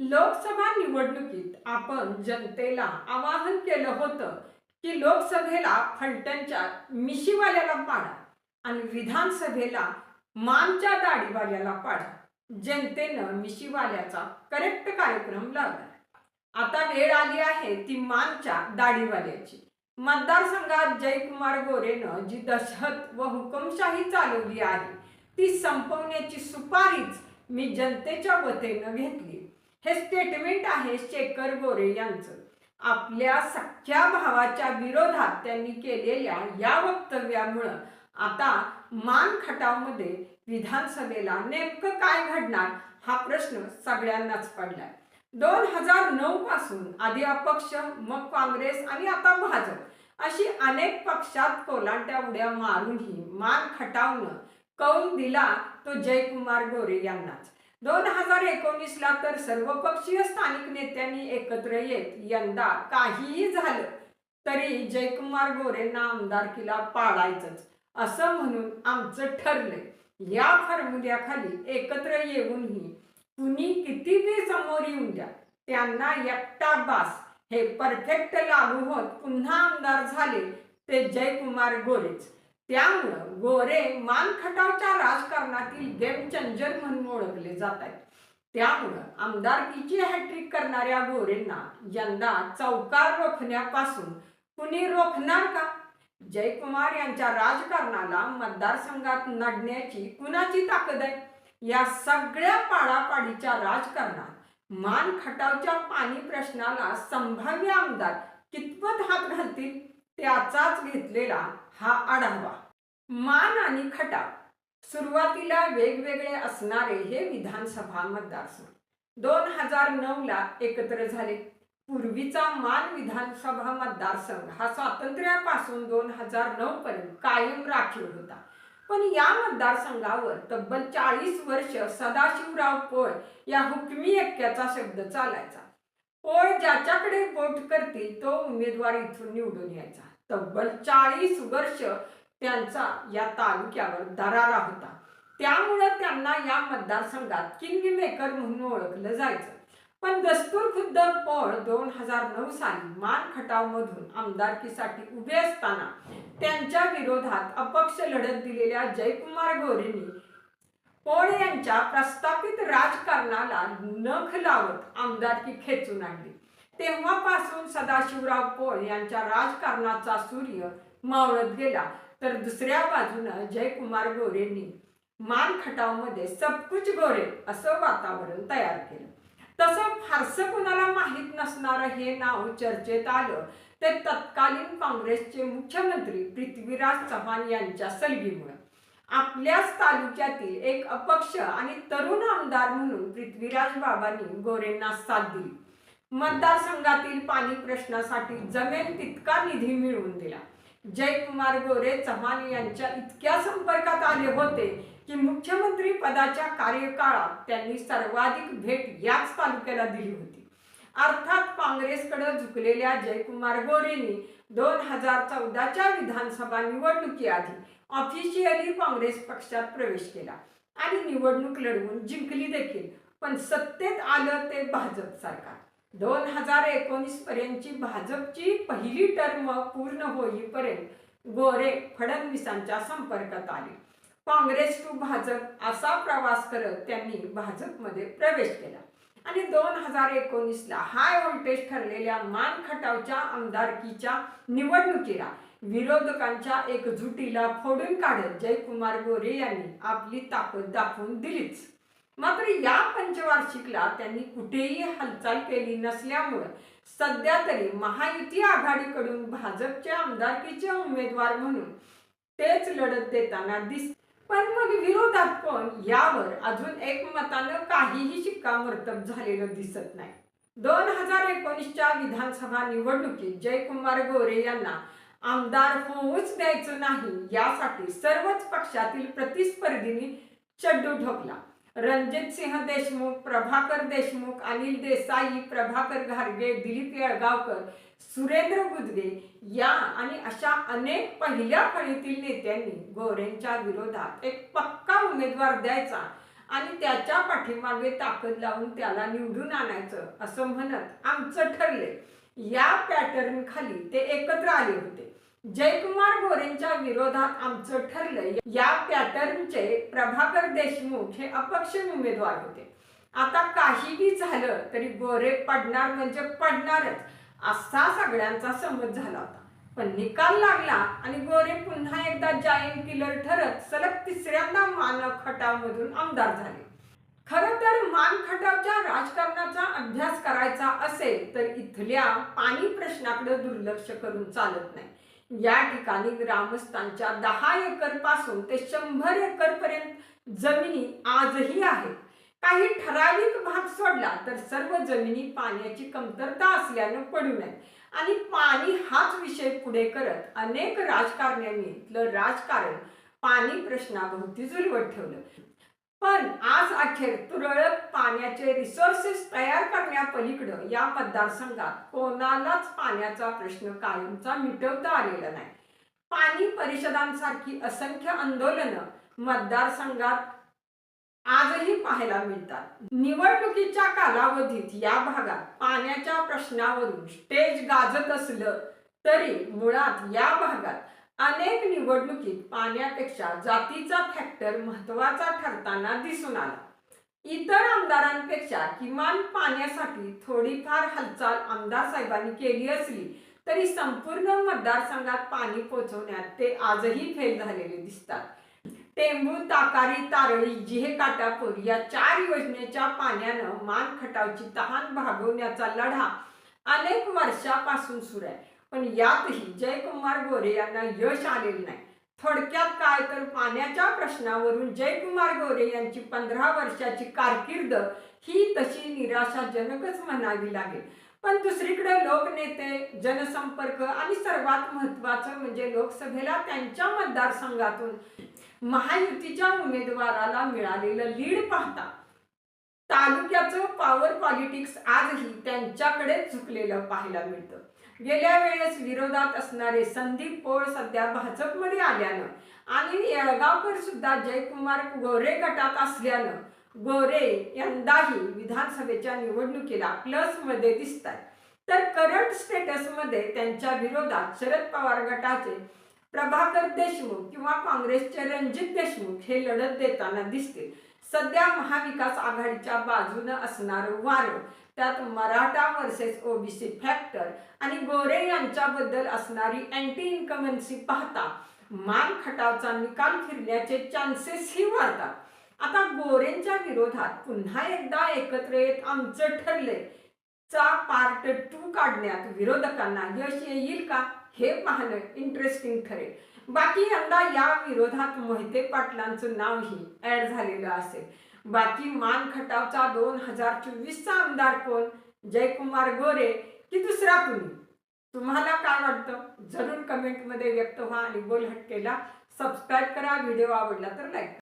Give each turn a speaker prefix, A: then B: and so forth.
A: लोकसभा निवडणुकीत आपण जनतेला आवाहन केलं होतं की लोकसभेला फलटणच्या मिशीवाल्याला पाडा आणि विधानसभेला मानच्या दाढीवाल्याला पाडा. जनतेनं मिशीवाल्याचा करेक्ट कार्यक्रम लावला. आता वेळ आली आहे ती मानच्या दाढीवाल्याची. मतदारसंघात जयकुमार गोरेनं जी दहशत व हुकुमशाही चालवली आहे ती संपवण्याची सुपारीच मी जनतेच्या वतीनं घेतली. हे स्टेटमेंट आहे शेखर गोरे यांचं. आपल्या सख्या भावाच्या विरोधात त्यांनी केलेल्या या वक्तव्यामुळं आता मान खटावमध्ये विधानसभेला नेमकं काय घडणार हा प्रश्न सगळ्यांनाच पडलाय. दोन हजार नऊ पासून आधी अपक्ष मग काँग्रेस आणि आता भाजप अशी अनेक पक्षात कोलांट्या उड्या मारूनही मान खटावनं कौल दिला तो जयकुमार गोरे यांनाच. दोन हजार एकोणीसला तर सर्वपक्षीय स्थानिक नेत्यांनी एकत्र येत यंदा काहीही झालं तरी जयकुमार गोरेंना आमदारकीला पाळायचंच असं म्हणून आमचं ठरलंय. या फॉर्म्युल्याखाली एकत्र येऊनही कुणी किती समोर येऊन द्या त्यांना एकटा बास हे परफेक्ट लागू होत पुन्हा आमदार झाले ते जयकुमार गोरेच. त्यामुळं गोरे मानखटावच्या राजकारणातील गेम चेंजर म्हणून ओळखले जात आहेत त्यामुळं आमदारकीची हॅट्रिक करणाऱ्या गोरेंना यंदा चौकार रोखण्यापासून कुणी रोखणार का? जयकुमार यांच्या राजकारणाला मतदारसंघात नडण्याची कुणाची ताकद आहे? या सगळ्या पाडापाडीच्या राजकारणात मान खटावच्या पाणी प्रश्नाला संभाव्य आमदार कितपत हात घालतील? त्याचाच घेतलेला हा आढावा मान आणि खटाव. सुरुवातीला वेगवेगळे असणारे हे विधानसभा मतदारसंघ. दोन हजार नऊ ला एकत्र झाले. पूर्वीचा मान विधानसभा मतदारसंघ हा स्वातंत्र्यापासून दोन हजार नऊ पर्यंत कायम राखीव होता. पण या मतदारसंघावर तब्बल चाळीस वर्ष सदाशिवराव पोळ या हुकमी एक्क्याचा शब्द चालायचा. पोळ ज्याच्याकडे वोट करतील तो उमेदवार इथून निवडून यायचा. तब्बल चाळीस वर्ष त्यांचा या तालुक्यावर दरारा होता. त्यामुळं त्यांना या मतदारसंघात किंग मेकर म्हणून ओळखलं जायचं. पण दस्तूर खुद्द पळ दोन हजार नऊ साली मानखटाव मधून आमदारकीसाठी उभे असताना त्यांच्या विरोधात अपक्ष लढत दिलेल्या जयकुमार गोरेंनी पोळ यांच्या प्रस्थापित राजकारणाला नख लावत आमदारकी खेचून आणली. तेव्हापासून सदाशिवराव पोळ यांच्या राजकारणाचा सूर्य मावळत गेला. तर दुसऱ्या बाजूनं जयकुमार गोरेंनी मान खटावमध्ये सबकुच गोरे असं वातावरण तयार केलं. तसं फारसं कुणाला माहीत नसणारं हे नाव चर्चेत आलं. ते तत्कालीन काँग्रेसचे मुख्यमंत्री पृथ्वीराज चव्हाण यांच्या सलगीमुळे. आपल्याच तालुक्यातील एक अपक्ष आणि तरुण आमदार म्हणून पृथ्वीराज बाबांनी गोरेंना साथ दिली. मतदारसंघातील पाणी प्रश्नासाठी जमेल तितका निधी मिळवून दिला. जयकुमार गोरे चव्हाण यांच्या इतक्या संपर्कात आले होते की मुख्यमंत्री पदाच्या कार्यकाळात त्यांनी सर्वाधिक भेट याच तालुक्याला दिली होती. अर्थात काँग्रेसकडे झुकलेल्या जयकुमार गोरेंनी दोन हजार चौदाच्या विधानसभा निवडणुकीआधी ऑफिशियली काँग्रेस पक्षात प्रवेश केला आणि निवडणूक लढवून जिंकली देखील. पण सत्तेत आलं ते भाजप सरकार. दोन हजार एकोणीस पर्यंतची भाजपची पहिली टर्म पूर्ण होईपर्यंत गोरे फडणवीसांच्या संपर्कात आले. काँग्रेस टू भाजप असा प्रवास करत त्यांनी भाजपमध्ये प्रवेश केला. आणि दोन हजार एकोणीसला हाय व्होल्टेज ठरलेल्या मान खटावच्या आमदारकीच्या निवडणुकीला विरोधकांच्या एकजुटीला फोडून काढत जयकुमार गोरे यांनी आपली ताकद दाखवून दिलीच. मात्र या पंचवार्षिकला त्यांनी कुठेही हालचाल केली नसल्यामुळे सध्या तरी महायुती आघाडीकडून भाजपचे आमदारकीचे उमेदवार म्हणून तेच लढत देताना दिस पण मग विरोधात पण यावर अजून एकमतानं काहीही शिक्कामोर्तब झालेलं दिसत नाही. दोन हजार एकोणीसच्या विधानसभा निवडणुकीत जयकुमार गोरे यांना आमदार होऊच द्यायचं नाही यासाठी सर्वच पक्षातील प्रतिस्पर्धींनी चड्डू ठोकला. रणजित सिंह देशमुख प्रभाकर देशमुख अनिल देसाई प्रभाकर घारगे दिलीप येळगावकर सुरेंद्र गुदगे या आणि अशा अनेक पहिल्या फळीतील नेत्यांनी गोरेंच्या विरोधात एक पक्का उमेदवार द्यायचा आणि त्याच्या पाठीमागे ताकद लावून त्याला निवडून आणायचं असं म्हणत आमचं ठरले या पॅटर्न खाली ते एकत्र आले होते. जयकुमार गोरेंच्या विरोधात आमचं ठरलं या पॅटर्नचे प्रभाकर देशमुख हे अपक्ष उमेदवार होते. आता काहीही झालं तरी गोरे पडणार म्हणजे पडणारच असा सगळ्यांचा समज झाला होता. पण निकाल लागला आणि गोरे पुन्हा एकदा जायंट किलर ठरत सलग तिसऱ्यांदा मानव खटामधून आमदार झाले. खरं तर मानखटावच्या राजकारणाचा अभ्यास करायचा असेल तर इथल्या पाणी प्रश्नाकडे दुर्लक्ष करून चालत नाही. या ठिकाणी ग्रामस्थांच्या दहा एकरपासून ते शंभर एकर पर्यंत जमिनी आजही आहेत. काही ठराविक भाग सोडला तर सर्व जमिनी पाण्याची कमतरता असल्यानं पडू नये. आणि पाणी हाच विषय पुढे करत अनेक राजकारण्यांनी इथलं राजकारण पाणी प्रश्नाभोवती जुलवत ठेवलं. पण आज अखेर तुरळक पाण्याचे रिसोर्सेस तयार करण्यापलीकडं या मतदारसंघात कोणालाच पाण्याचा प्रश्न कायमचा मिटवता आलेला नाही. पाणी परिषदांसारखी असंख्य आंदोलनं मतदारसंघात आजही पाहायला मिळतात. निवडणुकीच्या कालावधीत या भागात पाण्याच्या प्रश्नावरून स्टेज गाजत असलं तरी मुळात या भागात अनेक निवडणुकीत पाण्यापेक्षा जातीचा फॅक्टर महत्त्वाचा ठरताना दिसून आला. इतर आमदारांपेक्षा किमान पाण्यासाठी थोडीफार हालचाल आमदार साहेबांनी केली असली तरी संपूर्ण मतदारसंघात पाणी पोहोचवण्यात ते आजही फेल झालेले दिसतात. टेंबू ताकारी तारळी जिहे काटापूर या चार योजनेच्या पाण्यानं मान खटावची तहान भागवण्याचा लढा अनेक वर्षापासून सुरू आहे. पण यातही जयकुमार गोरे यांना यश आलेलं नाही. थोडक्यात काय तर पाण्याच्या प्रश्नावरून जयकुमार गोरे यांची पंधरा वर्षाची कारकीर्द ही तशी निराशाजनकच म्हणावी लागेल. पण दुसरीकडे लोकनेते जनसंपर्क आणि सर्वात महत्वाचं म्हणजे लोकसभेला त्यांच्या मतदारसंघातून महायुतीच्या उमेदवाराला मिळालेलं लीड पाहता. तालुक्याचं पॉवर पॉलिटिक्स आजही त्यांच्याकडे झुकलेलं पाहायला मिळतं. गेल्या वेळेस विरोधात असणारे संदीप पोळ सध्या भाजपमध्ये आल्यानं आणि येळगावकर सुद्धा जयकुमार गोरे गटात असल्यानं गोरे यंदाही विधानसभेच्या निवडणुकीला प्लसमध्ये दिसत आहेत तर करंट स्टेटसमध्ये त्यांच्या विरोधात शरद पवार गटाचे प्रभाकर देशमुख किंवा काँग्रेसचे रणजित देशमुख हे लढत देताना दिसतील. सध्या महाविकास आघाडीच्या बाजूनं असणारं वारं. त्यात मराठा वर्सेस ओबीसी फॅक्टर आणि गोरे यांच्याबद्दल असणारी अँटी इन्कमन्सी पाहता मान खटावचा निकाल फिरण्याचे चान्सेसही वाढतात. आता गोरेंच्या विरोधात पुन्हा एकदा एकत्र येत आमचं ठरले चा पार्ट टू काढण्यात विरोधकांना यश येईल का? हे पाहणं इंटरेस्टिंग ठरेल. बाकी यंदा या विरोधात मोहिते पाटलांचं नावही ऍड झालेलं असेल. बाकी मान खटावचा दोन हजार चोवीसचा आमदार कोण? जयकुमार गोरे की दुसरा कुणी? तुम्हाला काय वाटतं? जरूर कमेंटमध्ये व्यक्त व्हा आणि बोल हटकेला सबस्क्राईब करा. व्हिडिओ आवडला तर लाईक